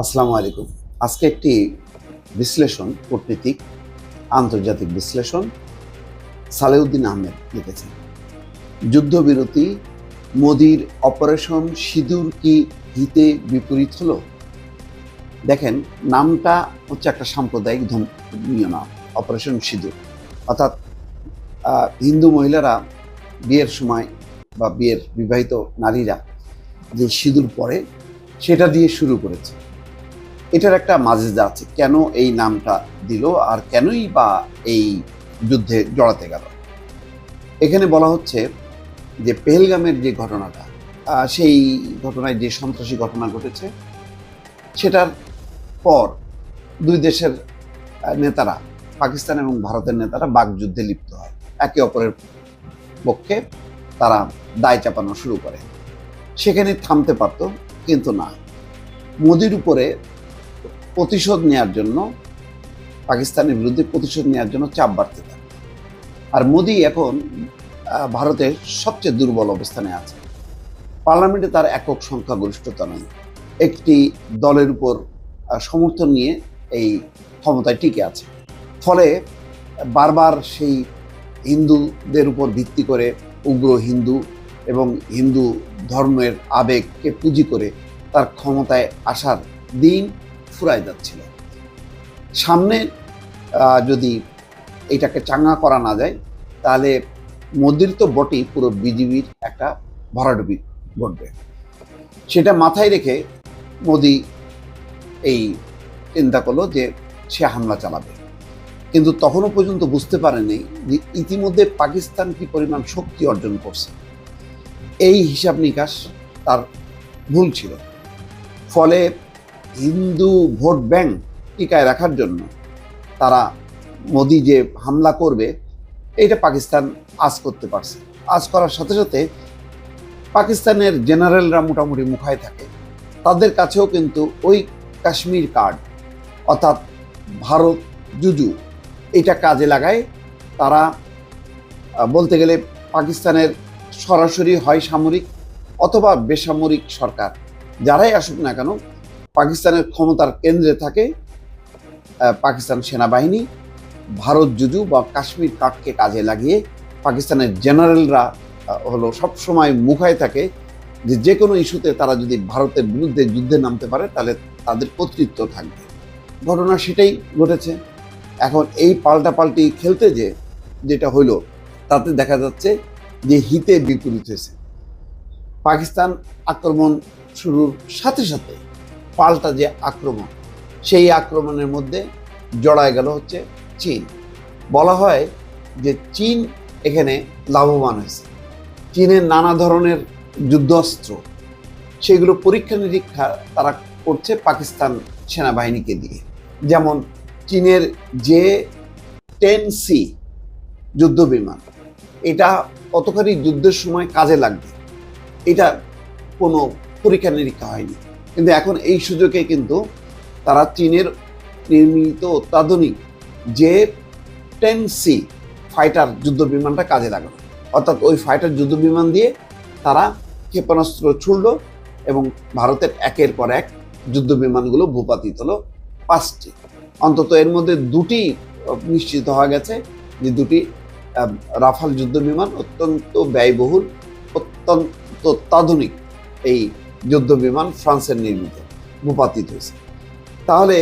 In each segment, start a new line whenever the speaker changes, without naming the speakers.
আসসালামু আলাইকুম। আজকে একটি বিশ্লেষণ, কূটনীতিক, আন্তর্জাতিক বিশ্লেষণ সালেউদ্দিন আহমেদ লিখেছেন। যুদ্ধবিরতি, মোদির অপারেশন সিঁদুর কি হিতে বিপরীত হলো? দেখেন, নামটা হচ্ছে একটা সাম্প্রদায়িক ধর্মীয় নাম, অপারেশন সিঁদুর। অর্থাৎ হিন্দু মহিলারা বিয়ের সময় বা বিয়ের বিবাহিত নারীরা যে সিঁদুর পরে, সেটা দিয়ে শুরু করেছে। এটার একটা মাজেজা আছে, কেন এই নামটা দিল আর কেনই বা এই যুদ্ধে জড়াতে গেল। এখানে বলা হচ্ছে যে পেহেলগামের যে ঘটনাটা সেই ঘটনায় যে সন্ত্রাসী ঘটনা ঘটেছে, সেটার পর দুই দেশের নেতারা, পাকিস্তান এবং ভারতের নেতারা বাকযুদ্ধে লিপ্ত হয়। একে অপরের পক্ষে তারা দায় চাপানো শুরু করে। সেখানে থামতে পারতো কিন্তু না। মোদির উপরে প্রতিশোধ নেওয়ার জন্য, পাকিস্তানের বিরুদ্ধে প্রতিশোধ নেওয়ার জন্য চাপ বাড়তে থাকে। আর মোদি এখন ভারতের সবচেয়ে দুর্বল অবস্থানে আছে। পার্লামেন্টে তার একক সংখ্যাগরিষ্ঠতা নেই। একটি দলের উপর সমর্থন নিয়ে এই ক্ষমতায় টিকে আছে। ফলে বারবার সেই হিন্দুদের উপর ভিত্তি করে উগ্র হিন্দু এবং হিন্দু ধর্মের আবেগকে পুঁজি করে তার ক্ষমতায় আসার দিন ফুরায় যাচ্ছিল। সামনে যদি এটাকে চাঙ্গা করা না যায়, তাহলে মোদির তো বটেই পুরো বিজেপির একটা ভরাডুবি ঘটবে। সেটা মাথায় রেখে মোদি এই চিন্তা করল যে সে হামলা চালাবে। কিন্তু তখনও পর্যন্ত বুঝতে পারেনি যে ইতিমধ্যে পাকিস্তান কি পরিমাণ শক্তি অর্জন করছে। এই হিসাব নিকাশ তার ভুল ছিল। ফলে হিন্দু ভোট ব্যাংক টিকায় রাখার জন্য তারা মোদি যে হামলা করবে এটা পাকিস্তান আজ করতে পারছে। আজ করার সাথে সাথে পাকিস্তানের জেনারেলরা মোটামুটি মুখায় থাকে। তাদের কাছেও কিন্তু ওই কাশ্মীর কার্ড, অর্থাৎ ভারত জুজু, এটা কাজে লাগায়। তারা বলতে গেলে পাকিস্তানের সরাসরি হয় সামরিক অথবা বেসামরিক সরকার, যারাই আসুক না কেন পাকিস্তানের ক্ষমতার কেন্দ্রে থাকে পাকিস্তান সেনাবাহিনী, ভারত জুজু বা কাশ্মীর কাটকে কাজে লাগিয়ে পাকিস্তানের জেনারেলরা হলো সব সময় মুখায় থাকে যে যে কোনো ইস্যুতে তারা যদি ভারতের বিরুদ্ধে যুদ্ধে নামতে পারে, তাহলে তাদের কর্তৃত্ব থাকবে। ঘটনা সেটাই ঘটেছে। এখন এই পাল্টাপাল্টি খেলতে যে, যেটা হইল, তাতে দেখা যাচ্ছে যে হিতে বিপরীত হয়েছে। পাকিস্তান আক্রমণ শুরুর সাথে সাথে পাল্টা যে আক্রমণ, সেই আক্রমণের মধ্যে জড়ায় গেল হচ্ছে চীন। বলা হয় যে চীন এখানে লাভবান হয়েছে। চীনের নানা ধরনের যুদ্ধাস্ত্র সেগুলো পরীক্ষা নিরীক্ষা তারা করছে পাকিস্তান সেনাবাহিনীকে দিয়ে। যেমন চীনের যে টেন সি যুদ্ধ বিমান, এটা কতখানি যুদ্ধের সময় কাজে লাগবে। এটা কোনো পরীক্ষা নিরীক্ষা হয়নি। কিন্তু এখন এই সুযোগে কিন্তু তারা চীনের নির্মিত অত্যাধুনিক যে টেন সি ফাইটার যুদ্ধ বিমানটা কাজে লাগানো অর্থাৎ ওই ফাইটার যুদ্ধ বিমান দিয়ে তারা ক্ষেপণাস্ত্র ছুড়ল এবং ভারতের একের পর এক যুদ্ধ বিমানগুলো ভূপাতিত হলো পাঁচটি। অন্তত এর মধ্যে দুটি নিশ্চিত হওয়া গেছে যে দুটি রাফাল যুদ্ধ বিমান অত্যন্ত ব্যয়বহুল, অত্যন্ত অত্যাধুনিক এই যুদ্ধ বিমান ফ্রান্সের নির্মিত ভূপাতিত হয়েছে। তাহলে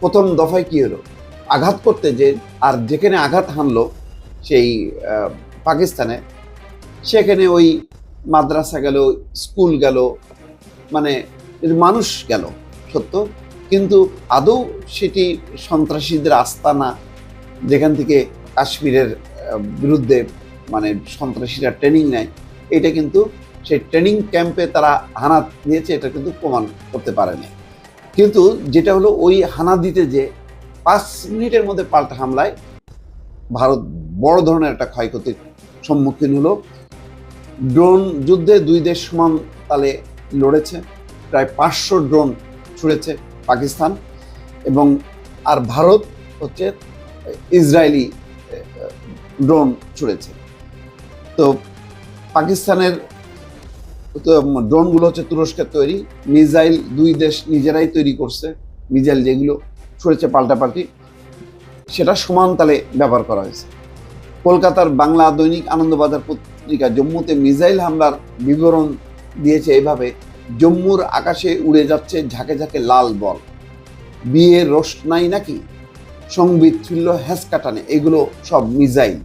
প্রথম দফায় কি হলো? আঘাত করতে যে, আর যেখানে আঘাত হানলো, সেই পাকিস্তানে, সেখানে ওই মাদ্রাসা গেল, স্কুল গেল মানে মানুষ গেল, সত্য? কিন্তু আদৌ সেটি সন্ত্রাসীদের আস্তানা যেখান থেকে কাশ্মীরের বিরুদ্ধে মানে সন্ত্রাসীরা ট্রেনিং নেয়, এটা কিন্তু সেই ট্রেনিং ক্যাম্পে তারা হানা দিয়েছে, এটা কিন্তু প্রমাণ করতে পারেনি। কিন্তু যেটা হলো ওই হানা দিতে যে পাঁচ মিনিটের মধ্যে পাল্টা হামলায় ভারত বড় ধরনের একটা ক্ষয়ক্ষতির সম্মুখীন হলো। ড্রোন যুদ্ধে দুই দেশ সমান তালে লড়েছে, প্রায় পাঁচশো ড্রোন ছুড়েছে পাকিস্তান এবং আর ভারত হচ্ছে ইসরায়েলি ড্রোন ছুড়েছে। তো পাকিস্তানের তো ড্রোনগুলো হচ্ছে তুরস্কের তৈরি। মিসাইল দুই দেশ নিজেরাই তৈরি করছে। মিসাইল যেগুলো ছড়েছে পাল্টাপাল্টি, সেটা সমান তালে ব্যবহার করা হয়েছে। কলকাতার বাংলা দৈনিক আনন্দবাজার পত্রিকা জম্মুতে মিসাইল হামলার বিবরণ দিয়েছে এভাবে, জম্মুর আকাশে উড়ে যাচ্ছে ঝাঁকে ঝাঁকে লাল বল। বিয়ের রোশ নাই নাকি? সংবিত ছিল হ্যাঁচকা টানে এগুলো সব মিসাইল।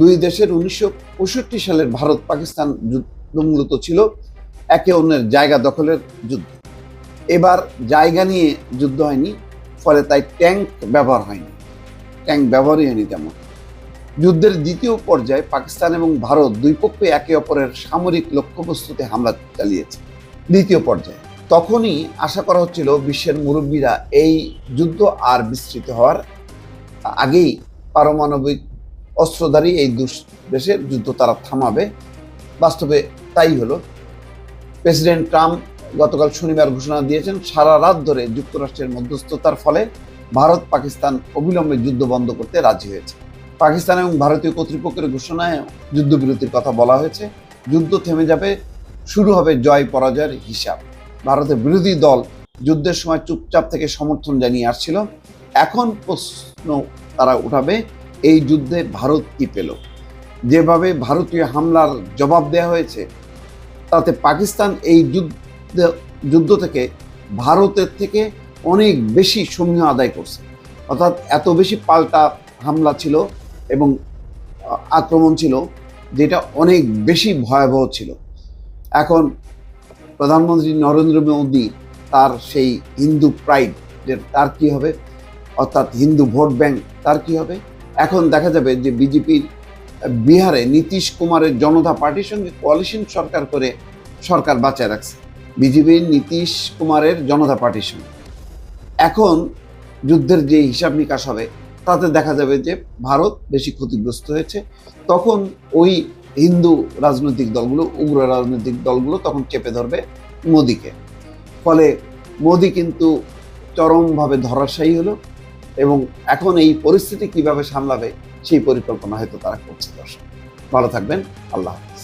দুই দেশের উনিশশো পঁয়ষট্টি সালের ভারত পাকিস্তান যুদ্ধ মূলত ছিল একে অন্যের জায়গা দখলের যুদ্ধ। এবার জায়গা নিয়ে যুদ্ধ হয়নি, ফলে তাই ট্যাঙ্ক ব্যবহার হয়নি। ট্যাঙ্ক ব্যবহারই হয়নি তেমন। যুদ্ধের দ্বিতীয় পর্যায়ে পাকিস্তান এবং ভারত দুই পক্ষে একে অপরের সামরিক লক্ষ্যবস্তুতে হামলা চালিয়েছে। দ্বিতীয় পর্যায়ে তখনই আশা করা হচ্ছিল বিশ্বের মুরব্বীরা এই যুদ্ধ আর বিস্তৃত হওয়ার আগেই পারমাণবিক অস্ত্রধারী এই দুষ দেশের যুদ্ধ তারা থামাবে। বাস্তবে তাই হলো। প্রেসিডেন্ট ট্রাম্প গতকাল শনিবার ঘোষণা দিয়েছেন, সারা রাত ধরে যুক্তরাষ্ট্রের মধ্যস্থতার ফলে ভারত পাকিস্তান অবিলম্বে যুদ্ধ বন্ধ করতে রাজি হয়েছে। পাকিস্তান এবং ভারতীয় কর্তৃপক্ষের ঘোষণায় যুদ্ধবিরতির কথা বলা হয়েছে। যুদ্ধ থেমে যাবে, শুরু হবে জয় পরাজয়ের হিসাব। ভারতের বিরোধী দল যুদ্ধের সময় চুপচাপ থেকে সমর্থন জানিয়ে আসছিল। এখন প্রশ্ন তারা উঠাবে, এই যুদ্ধে ভারত কি পেল? যেভাবে ভারতীয় হামলার জবাব দেওয়া হয়েছে, তাতে পাকিস্তান এই যুদ্ধ যুদ্ধ থেকে ভারতের থেকে অনেক বেশি সমীহ আদায় করছে। অর্থাৎ এত বেশি পাল্টা হামলা ছিল এবং আক্রমণ ছিল যেটা অনেক বেশি ভয়াবহ ছিল। এখন প্রধানমন্ত্রী নরেন্দ্র মোদী তার সেই হিন্দু প্রাইড তার কি হবে? অর্থাৎ হিন্দু ভোট ব্যাংক তার কি হবে? এখন দেখা যাবে যে বিজেপির বিহারে নীতিশ কুমারের জনতা পার্টির সঙ্গে কোয়ালিশন সরকার করে সরকার বাঁচায় রাখছে। বিজেপির নীতিশ কুমারের জনতা পার্টির সঙ্গে এখন যুদ্ধের যে হিসাব নিকাশ হবে, তাতে দেখা যাবে যে ভারত বেশি ক্ষতিগ্রস্ত হয়েছে। তখন ওই হিন্দু রাজনৈতিক দলগুলো, উগ্র রাজনৈতিক দলগুলো তখন চেপে ধরবে মোদিকে। ফলে মোদি কিন্তু চরমভাবে ধরাশায়ী হলো এবং এখন এই পরিস্থিতি কীভাবে সামলাবে সেই পরিকল্পনা হয়তো তারা করছে দর্শক। ভালো থাকবেন আল্লাহ হাফিজ।